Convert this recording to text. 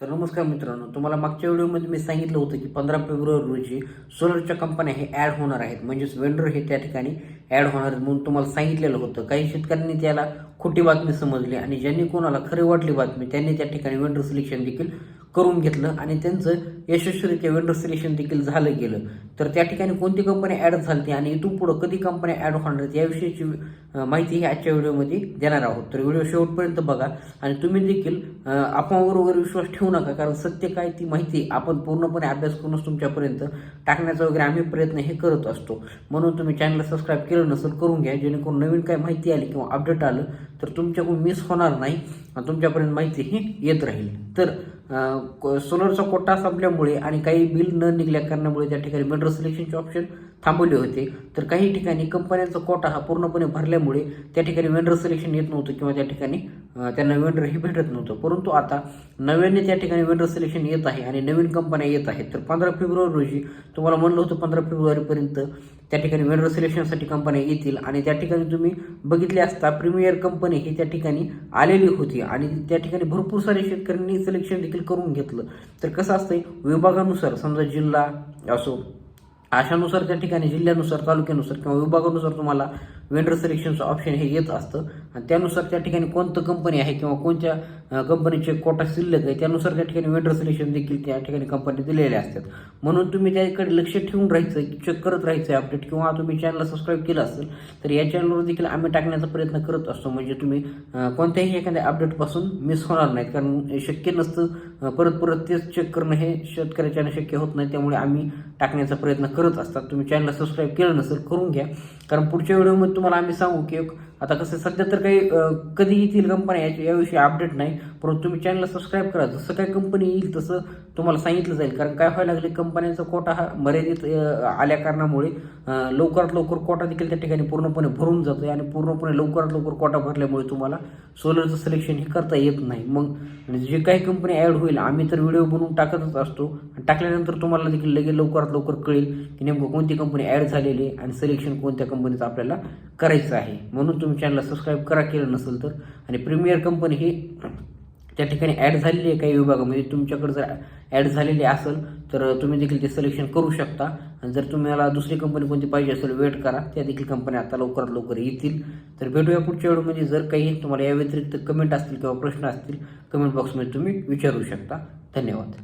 तर नमस्कार मित्रांनो तुम्हाला मागच्या व्हिडिओमध्ये मी सांगितलं होतं की पंधरा फेब्रुवारी रोजी सोलरच्या कंपन्या हे ॲड होणार आहेत. म्हणजेच वेंडर हे त्या ठिकाणी ॲड होणार आहेत म्हणून तुम्हाला सांगितलेलं होतं. काही शेतकऱ्यांनी त्याला खोटी बातमी समजली आणि ज्यांनी कोणाला खरी वाटली बातमी त्यांनी त्या ठिकाणी वेंडर सिलेक्शन देखील करून घेतलं आणि त्यांचं यशस्वीरित्या वेंडर सिलेक्शन देखील झालं गेलं. तर त्या ठिकाणी कोणती कंपनी ॲड झाली आणि इथून पुढं कधी कंपन्या ॲड होणार याविषयीची माहिती ही आजच्या व्हिडिओमध्ये देणार आहोत. तर व्हिडिओ शेवटपर्यंत बघा आणि तुम्ही देखील अं, अफवावर वगैरे विश्वास ठेवू नका कारण सत्य काय ती माहिती आपण पूर्णपणे अभ्यास करूनच तुमच्यापर्यंत टाकण्याचा वगैरे आम्ही प्रयत्न हे करत असतो. म्हणून तुम्ही चॅनलला सबस्क्राईब केलं नसेल करून घ्या जेणेकरून नवीन काय माहिती आली किंवा अपडेट आलं तर तुमच्याकडून मिस होणार नाही आणि तुमच्यापर्यंत माहिती ही येत राहील. तर सोलरचा कोटा संपल्यामुळे आणि काही बिल न निघल्या कारणामुळे त्या ठिकाणी मिनरल सिलेक्शनचे ऑप्शन थांबवले होते. तर काही ठिकाणी कंपन्यांचा कोटा हा पूर्णपणे भरल्यामुळे त्या ठिकाणी वेंडर सिलेक्शन येत नव्हतं किंवा त्या ठिकाणी त्यांना वेंडर हे भेटत नव्हतं. परंतु आता नव्याने त्या ठिकाणी वेंडर सिलेक्शन येत आहे आणि नवीन कंपन्या येत आहेत. तर पंधरा फेब्रुवारी रोजी तुम्हाला म्हणलं होतं पंधरा फेब्रुवारीपर्यंत त्या ठिकाणी वेंडर सिलेक्शनसाठी कंपन्या येतील आणि त्या ठिकाणी तुम्ही बघितले असता प्रीमियर कंपनी ही त्या ठिकाणी आलेली होती आणि त्या ठिकाणी भरपूर सारे शेतकऱ्यांनी सिलेक्शन देखील करून घेतलं. तर कसं असतंय? विभागानुसार समजा जिल्हा असो अशानुसार त्या ठिकाणी जिल्ह्यानुसार तालुक्यानुसार किंवा विभागानुसार तुम्हाला वेंडर सिलेक्शनचं ऑप्शन हे येत असतं. आणि त्यानुसार त्या ठिकाणी कोणतं कंपनी आहे किंवा कोणत्या कंपनीचे कोटा शिल्लक आहे त्यानुसार त्या ठिकाणी वेंडर सिलेक्शन देखील त्या ठिकाणी कंपनी दिलेल्या असतात. म्हणून तुम्ही त्याकडे लक्ष ठेवून राहायचं चेक करत राहायचं आहे अपडेट किंवा तुम्ही चॅनलला सबस्क्राईब केलं असेल तर या चॅनलवर देखील आम्ही टाकण्याचा प्रयत्न करत असतो. म्हणजे तुम्ही कोणत्याही एखाद्या अपडेटपासून मिस होणार नाहीत. कारण शक्य नसतं परत परत तेच चेक करणं हे शेतकऱ्याच्यानं शक्य होत नाही. त्यामुळे आम्ही टाकण्याचा प्रयत्न करत असतात. तुम्ही चॅनलला सबस्क्राईब केलं नसेल करून घ्या. कारण पुढच्या व्हिडिओमध्ये तुम्हाला आम्ही सांगू की एक- आता कसं सध्या तर काही कधी येतील कंपन्या याविषयी अपडेट नाही. परंतु तुम्ही चॅनलला सबस्क्राईब करा. जसं काही कंपनी येईल तसं तुम्हाला सांगितलं जाईल. कारण काय व्हायला लागले कंपन्यांचा कोटा हा मर्यादित आल्या कारणामुळे लवकरात लवकर कोटा देखील त्या ठिकाणी पूर्णपणे भरून जातोय आणि पूर्णपणे लवकरात लवकर कोटा भरल्यामुळे तुम्हाला सोलरचं सिलेक्शन हे करता येत नाही. मग जे काही कंपनी ॲड होईल आम्ही तर व्हिडिओ बनवून टाकतच असतो. आणि टाकल्यानंतर तुम्हाला देखील लगेच लवकरात लवकर कळेल की नेमकं कोणती कंपनी ॲड झालेली आहे आणि सिलेक्शन कोणत्या कंपनीचं आपल्याला करायचं आहे. म्हणून तुम्ही चॅनलला सबस्क्राईब करा केलं नसेल तर. आणि प्रीमियर कंपनी ही त्या ठिकाणी ॲड झालेली आहे काही विभागामध्ये. तुमच्याकडे जर ॲड झालेली असेल तर तुम्ही देखील ते सिलेक्शन करू शकता. आणि जर तुम्हाला दुसरी कंपनी कोणती पाहिजे असेल वेट करा. त्या देखील कंपन्या आता लवकरात लवकर येतील. तर भेटूया पुढच्या वेळेमध्ये जर काही तुम्हाला या व्यतिरिक्त कमेंट असतील किंवा प्रश्न असतील कमेंट बॉक्समध्ये तुम्ही विचारू शकता. धन्यवाद.